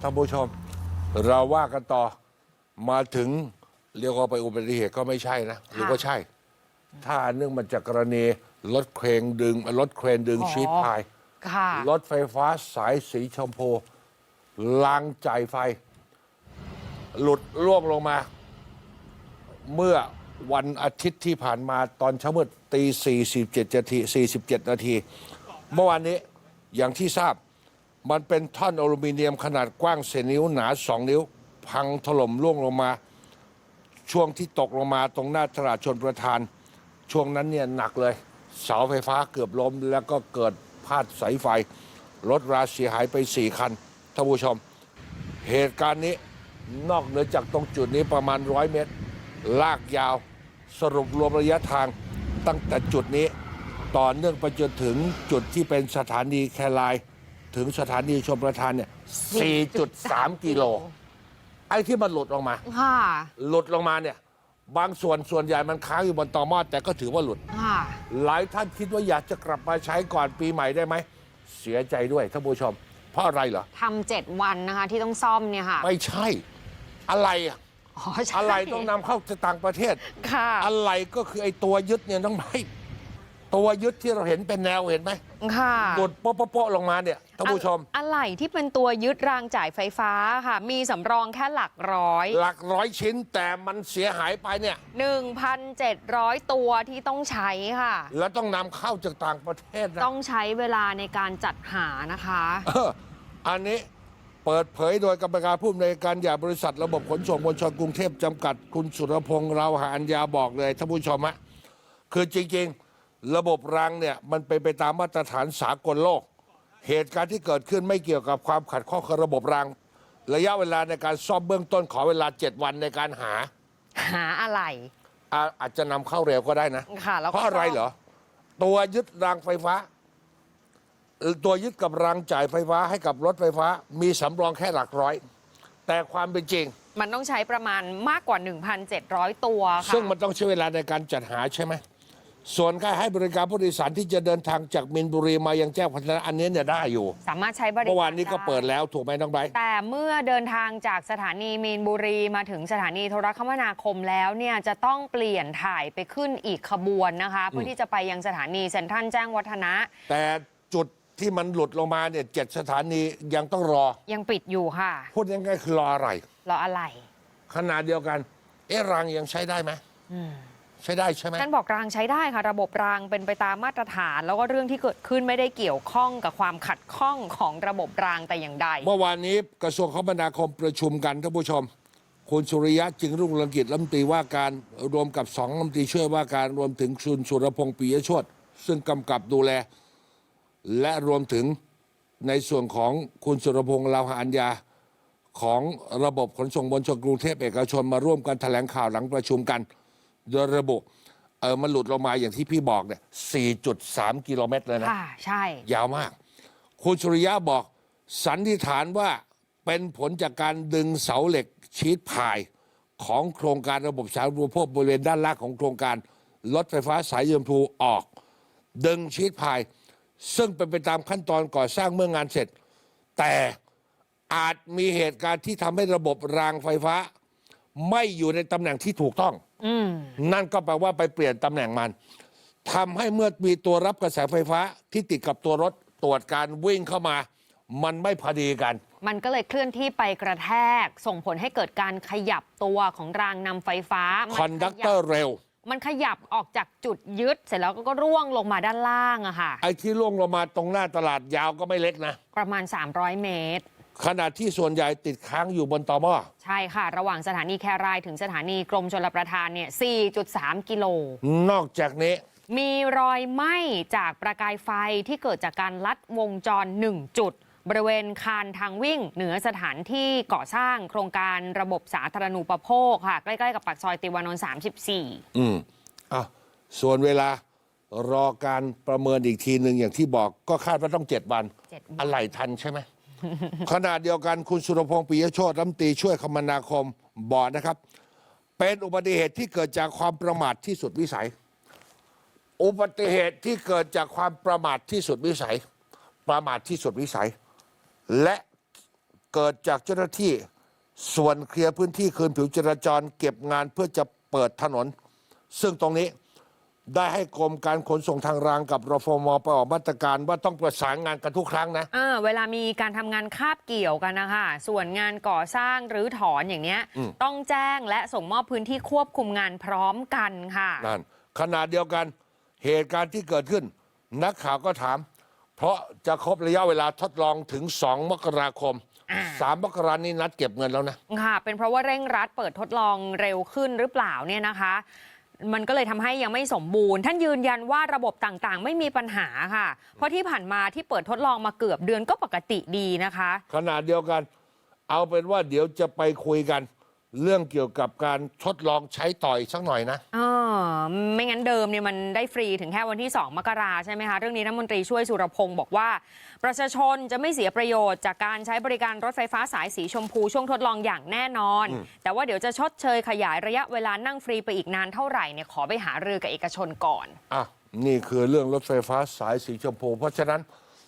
ท่านผู้ชม เราว่ากันต่อมาถึงเรียกว่าไปอุบัติเหตุก็ไม่ใช่นะหรือว่าใช่ ถ้าอันเนื่องมาจากกรณีรถเครนดึงรถเครนดึงอ๋อชีตพายค่ะรถไฟฟ้าสายสีชมพูลางจ่ายไฟ หลุดล่วงลงมา เมื่อวันอาทิตย์ที่ผ่านมาตอนเช้ามืดตี 47นาที47 นาที เมื่อวานนี้อย่างที่ทราบ มันเป็นท่อนอลูมิเนียมขนาดกว้างเซนนิ้วหนา2นิ้ว พังถล่มล่วงลงมา ช่วงที่ตกลงมาตรงหน้าตลาดชนประทาน ช่วงนั้นเนี่ยหนักเลย เสาไฟฟ้าเกือบล้ม แล้วก็เกิดพาดสายไฟ รถราเสียหายไป4คันท่านผู้ชม เหตุการณ์นี้นอกเหนือจากตรงจุดนี้ประมาณร้อยเมตร ลากยาวสรุปรวมระยะทางตั้งแต่จุดนี้ ต่อเนื่องไปจนถึงจุดที่เป็นสถานีแคลาย ถึงสถานีชมประทานเนี่ย 4.3 กิโล ไอ้ที่มันหลุดลงมา ค่ะ หลุดลงมาเนี่ย บางส่วนส่วนใหญ่มันค้างอยู่บนตอหมอแต่ก็ถือว่าหลุด ค่ะ หลายท่านคิดว่าอยากจะกลับมาใช้ก่อนปีใหม่ได้ไหม เสียใจด้วยท่านผู้ชม เพราะอะไรเหรอ ทำเจ็ดวันนะคะที่ต้องซ่อมเนี่ยค่ะ ไม่ใช่ อะไรอะอ๋อใช่อะไรต้องนำเข้าจากต่างประเทศ ค่ะ อะไรก็คือไอ้ตัวยึดเนี่ยต้องไม่ ตัวยึดที่เราเห็นเป็นแนวเห็นไหมค่ะกดโป๊ะโป๊ะโป๊ะลงมาเนี่ยท่านผู้ชม อะอะไรที่เป็นตัวยึดรางจ่ายไฟฟ้าค่ะ มีสำรองแค่หลักร้อย หลักร้อยชิ้นแต่มันเสียหายไปเนี่ย 1,700 ตัวที่ต้องใช้ค่ะ แล้วต้องนำเข้าจากต่างประเทศนะต้องใช้เวลาในการจัดหานะคะ เอออันนี้เปิดเผยโดยกรรมการผู้อำนวยการใหญ่บริษัทระบบขนส่งมวลชนกรุงเทพจำกัด คุณสุรพงษ์เราหาอัญญาบอกเลยท่านผู้ชมฮะคือจริง ๆ ระบบรางเนี่ยมันเป็นไปตามมาตรฐานสากลโลก เหตุการณ์ที่เกิดขึ้นไม่เกี่ยวกับความขัดข้องกับระบบราง ระยะเวลาในการซ่อมเบื้องต้นขอเวลา 7 วันในการหาหาอะไรอาอาจจะนำเข้าเร็วก็ได้นะ ค่ะแล้วเพก็ราะอะไรเหรอ ตัวยึดรางไฟฟ้าเอ่อตัวยึดกับรางจ่ายไฟฟ้าให้กับรถไฟฟ้า มีสำรองแค่หลักร้อย แต่ความเป็นจริง มันต้องใช้ประมาณมากกว่า 1,700 ตัวค่ะซึ่งมันต้องใช้เวลาในการจัดหาใช่ไหม ส่วนการให้บริการผู้โดยสารที่จะเดินทางจากมินบุรีมายังแจ้งพัฒนะอันนี้เนี่ยได้อยู่สามารถใช้บริการเมื่อวานนี้ก็ไเปิดแล้วถูกไหมน้องไบร์ทแต่เมื่อเดินทางจากสถานีมีนบุรีมาถึงสถานีโทรคมนาคมแล้วเนี่ยจะต้องเปลี่ยนถ่ายไปขึ้นอีกขบวนนะคะ เพื่อที่จะไปยังสถานีเซ็นทรัลแจ้งวัฒนะ แต่จุดที่มันหลุดลงมาเนี่ยเจ็ดสถานียังต้องรอ ยังปิดอยู่ค่ะ พูดง่ายๆคือรออะไร รออะไรขนาดเดียวกัน เอ๊ะรางยังใช้ได้ไหม ใช้ได้ใช่ไหม ท่านบอกรางใช้ได้ค่ะ ระบบรางเป็นไปตามมาตรฐาน แล้วก็เรื่องที่เกิดขึ้นไม่ได้เกี่ยวข้องกับความขัดข้องของระบบรางแต่อย่างใด เมื่อวานนี้กระทรวงคมนาคมประชุมกันท่านผู้ชม คุณสุริยะจึงรุ่งเรืองกิจรัฐมนตรีว่าการรวมกับสองรัฐมนตรีช่วยว่าการรวมถึงคุณสุรพงษ์ปิยโชตซึ่งกำกับดูแล และรวมถึงในส่วนของคุณสุรพงษ์ลาวหาอัญญาของระบบขนส่งมวลชนกรุงเทพเอกชนมาร่วมกันแถลงข่าวหลังประชุมกัน โดยระบุเออมันหลุดลงมาอย่างที่พี่บอกเนี่ย 4.3 กิโลเมตรเลยนะ ค่ะ ใช่ ยาวมาก คุณสุริยะบอกสันนิษฐานว่าเป็นผลจากการดึงเสาเหล็กชีตพาย ของโครงการระบบสาธารณูปโภคบริเวณด้านล่างของโครงการรถไฟฟ้าสายยมพูออก ดึงชีตพาย ซึ่งเป็นไปตามขั้นตอนก่อสร้างเมื่องานเสร็จ แต่อาจมีเหตุการณ์ที่ทำให้ระบบรางไฟฟ้า ไม่อยู่ในตำแหน่งที่ถูกต้องอืมนั่นก็แปลว่าไปเปลี่ยนตำแหน่งมันทำให้เมื่อมีตัวรับกระแสไฟฟ้าที่ติดกับตัวรถตรวจการวิ่งเข้ามา มันไม่พอดีกัน มันก็เลยเคลื่อนที่ไปกระแทก ส่งผลให้เกิดการขยับตัวของรางนำไฟฟ้ามัคอนดักเตอร์เร็ว มันขยับออกจากจุดยึด เสร็จแล้วก็ร่วงลงมาด้านล่างอะค่ะไอ้ที่ล่วงลงมาตรงหน้าตลาดยาวก็ไม่เล็กนะ ประมาณ 300 เมตร ขณะที่ส่วนใหญ่ติดค้างอยู่บนตอหม้อใช่ค่ะ ระหว่างสถานีแครายถึงสถานีกรมชลประทานเนี่ย 4.3 กิโล นอกจากนี้ มีรอยไหม้จากประกายไฟที่เกิดจากการลัดวงจร 1 จุด บริเวณคานทางวิ่ง เหนือสถานที่ก่อสร้างโครงการระบบสาธารณูปโภคค่ะ ใกล้ๆกับปากซอยติวานนท์34 อืมอะส่วนเวลารอการประเมินอีกทีหนึ่งอย่างที่บอกก็คาดว่าต้องเจ็ดวัน เจ็ดวัน อะไรทันใช่ไหม ขณะเดียวกันคุณสุรพงษ์ปิยโชตรัฐมนตรีช่วยคมนาคมบอกนะครับ เป็นอุบัติเหตุที่เกิดจากความประมาทที่สุดวิสัย อุบัติเหตุที่เกิดจากความประมาทที่สุดวิสัย ประมาทที่สุดวิสัย และเกิดจากเจ้าหน้าที่ส่วนเคลียร์พื้นที่คืนผิวจราจร เก็บงานเพื่อจะเปิดถนน ซึ่งตรงนี้ ได้ให้กรมการขนส่งทางรางกับรฟมไปออกมาตรการว่าต้องประสานงานกันทุกครั้งนะ อ่าเวลามีการทำงานคาบเกี่ยวกันนะคะส่วนงานก่อสร้างหรือถอนอย่างเนี้ย อืม ต้องแจ้งและส่งมอบพื้นที่ควบคุมงานพร้อมกันค่ะ นั่นขณะเดียวกันเหตุการณ์ที่เกิดขึ้น นักข่าวก็ถาม เพราะจะครบระยะเวลาทดลองถึง 2 มกราคม อ่า 3 มกรานี้นัดเก็บเงินแล้วนะ ค่ะ เป็นเพราะว่าเร่งรัดเปิดทดลองเร็วขึ้นหรือเปล่าเนี่ยนะคะ มันก็เลยทำให้ยังไม่สมบูรณ์ ท่านยืนยันว่าระบบต่างๆ ไม่มีปัญหาค่ะ เพราะที่ผ่านมาที่เปิดทดลองมาเกือบเดือนก็ปกติดีนะคะ ขนาดเดียวกัน เอาเป็นว่าเดี๋ยวจะไปคุยกัน เรื่องเกี่ยวกับการทดลองใช้ต่อยสักหน่อยนะเออไม่งั้นเดิมเนี่ยมันได้ฟรีถึงแค่วันที่ 2 มกราใช่ไหมคะ เรื่องนี้รัฐมนตรีช่วยสุรพงศ์บอกว่า ประชาชนจะไม่เสียประโยชน์จากการใช้บริการรถไฟฟ้าสายสีชมพูช่วงทดลองอย่างแน่นอน แต่ว่าเดี๋ยวจะชดเชยขยายระยะเวลานั่งฟรีไปอีกนานเท่าไหร่เนี่ยขอไปหารือกับเอกชนก่อน อะ นี่คือเรื่องรถไฟฟ้าสายสีชมพู เพราะฉะนั้น